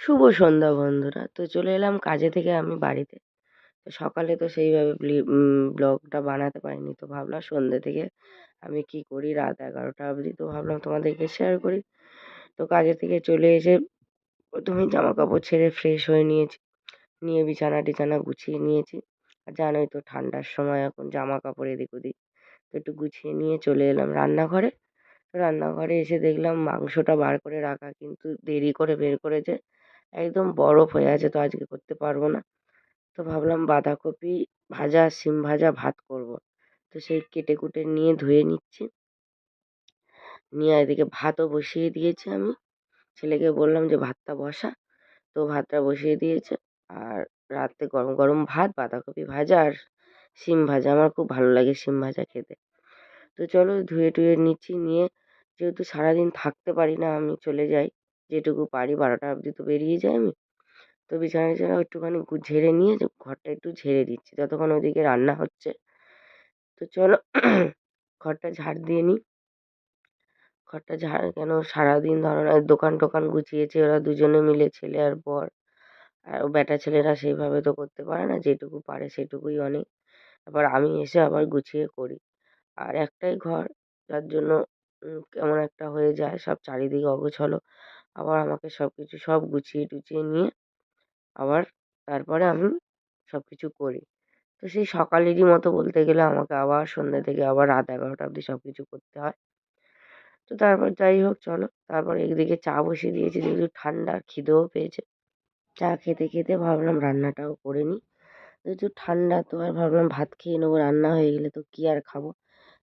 শুভ সন্ধ্যা বন্ধুরা। তো চলে এলাম কাজে থেকে আমি বাড়িতে। তো সকালে তো সেইভাবে ব্লগটা বানাতে পারিনি। তো ভাবলাম সন্ধ্যে থেকে আমি কি করি? রাত এগারোটা অবধি তো ভাবলাম তোমাদেরকে শেয়ার করি। তো কাজে থেকে চলে এসে প্রথমে জামা কাপড় ছেড়ে ফ্রেশ হয়ে নিয়েছি। নিয়ে বিছানা টিছানা গুছিয়ে নিয়েছি। আর জানোই তো ঠান্ডার সময় এখন জামা কাপড় এদিক ওদিক তো একটু গুছিয়ে নিয়ে চলে এলাম রান্নাঘরে। রান্নাঘরে এসে দেখলাম মাংসটা বার করে রাখা কিন্তু দেরি করে বের করেছে। একদম বরফ হয়ে আছে, তো আজকে করতে পারব না। তো ভাবলাম বাঁধাকপি ভাজা সিম ভাজা ভাত করব। তো সেই কেটে কুটে নিয়ে ধুয়ে নিচ্ছি। নিয়ে এদিকে ভাতও বসিয়ে দিয়েছি আমি। ছেলেকে বললাম যে, ভাতটা বসা। তো ভাতটা বসিয়ে দিয়েছে। আর রাতে গরম গরম ভাত, বাঁধাকপি ভাজা আর সিম ভাজা। আমার খুব ভালো লাগে সিম ভাজা খেতে। তো চলো ধুয়ে টুয়ে নিচ্ছি। নিয়ে যেহেতু সারাদিন থাকতে পারি না, আমি চলে যাই। যেটুকু পারি বারোটা অবধি তো বেরিয়ে যাই আমি। তো বিছানা টিছানা একটুখানি ঝেড়ে নিয়ে ঘরটা একটু ঝেড়ে দিচ্ছি। ততক্ষণ ওদিকে রান্না হচ্ছে। তো চলো ঘরটা ঝাড় দিয়ে নিই। ঘরটা ঝাড় কেন? সারাদিন ধরো না, দোকান টোকান গুছিয়েছে ওরা দুজনে মিলে, ছেলে আর বর। আর বেটা ছেলেরা সেইভাবে তো করতে পারে না, যেটুকু পারে সেটুকুই অনেক। আবার আমি এসে আবার গুছিয়ে করি। আর একটাই ঘর, যার জন্য কেমন একটা হয়ে যায়, সব চারিদিকে অগোছালো। আবার আমাকে সব কিছু সব গুছিয়ে টুছিয়ে নিয়ে আবার তারপরে আমি সব কিছু করি। তো সেই সকালেরই মতো বলতে গেলে আমাকে আবার সন্ধ্যে থেকে আবার রাত এগারোটা অবধি সব কিছু করতে হয়। তো তারপর যাই হোক চলো, তারপর একদিকে চা বসিয়ে দিয়েছি, যেহেতু ঠান্ডা, খিদেও পেয়েছে। চা খেতে খেতে ভাবলাম রান্নাটাও করে নিই। যেহেতু ঠান্ডা তো আর ভাবলাম ভাত খেয়ে নেব, রান্না হয়ে গেলে তো কী আর খাব?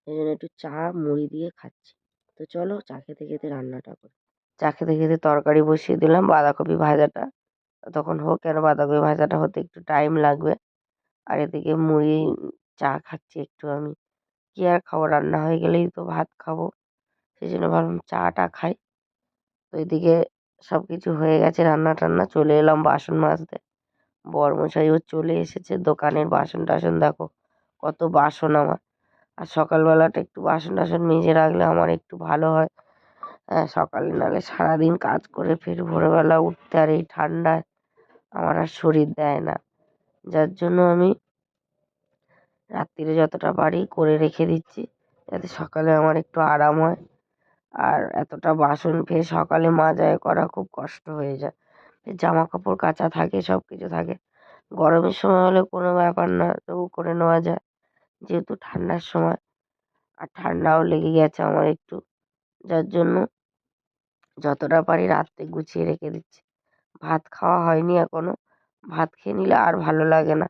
এই জন্য একটু চা মুড়ি দিয়ে খাচ্ছি। তো চলো চা খেতে খেতে রান্নাটা করি। চা খেতে খেতে তরকারি বসিয়ে দিলাম, বাঁধাকপি ভাজাটা। তখন হোক, কেন বাঁধাকপি ভাজাটা হতে একটু টাইম লাগবে। আর এদিকে মুড়ি, চা খাচ্ছি একটু আমি। কী আর খাব? রান্না হয়ে গেলেই তো ভাত খাব। সেই জন্য ভাবলাম চাটা খাই। তো এদিকে সব কিছু হয়ে গেছে, রান্না টান্না চলে এলাম বাসন মাজতে। বরমশাইও চলে এসেছে দোকানের বাসন টাসন, দেখো কত বাসন আমার। আর সকালবেলাটা একটু বাসন টাসন মেজে রাখলে আমার একটু ভালো হয় হ্যাঁ। সকালে নাহলে সারাদিন কাজ করে ফের ভোরবেলা উঠতে আর এই ঠান্ডায় আমার আর শরীর দেয় না। যার জন্য আমি রাত্রিরে যতটা পারি করে রেখে দিচ্ছি, যাতে সকালে আমার একটু আরাম হয়। আর এতটা বাসন ফের সকালে মাজা এ করা খুব কষ্ট হয়ে যায়। জামা কাপড় কাচা থাকে সব কিছু থাকে। গরমের সময় হলে কোনো ব্যাপার না, তবু করে নেওয়া যায়। যেহেতু ঠান্ডার সময়, আর ঠান্ডাও লেগে গেছে আমার একটু। যার জন্য যতটা পারি রাত্রে গুছিয়ে রেখে দিচ্ছি। ভাত খাওয়া হয়নি এখনও ভাত খেয়ে নিলে আর ভালো লাগে না।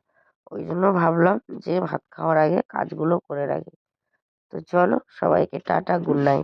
ওই জন্য ভাবলাম যে ভাত খাওয়ার আগে কাজগুলো করে রাখি। তো চলো সবাইকে টাটা, গুড নাইট।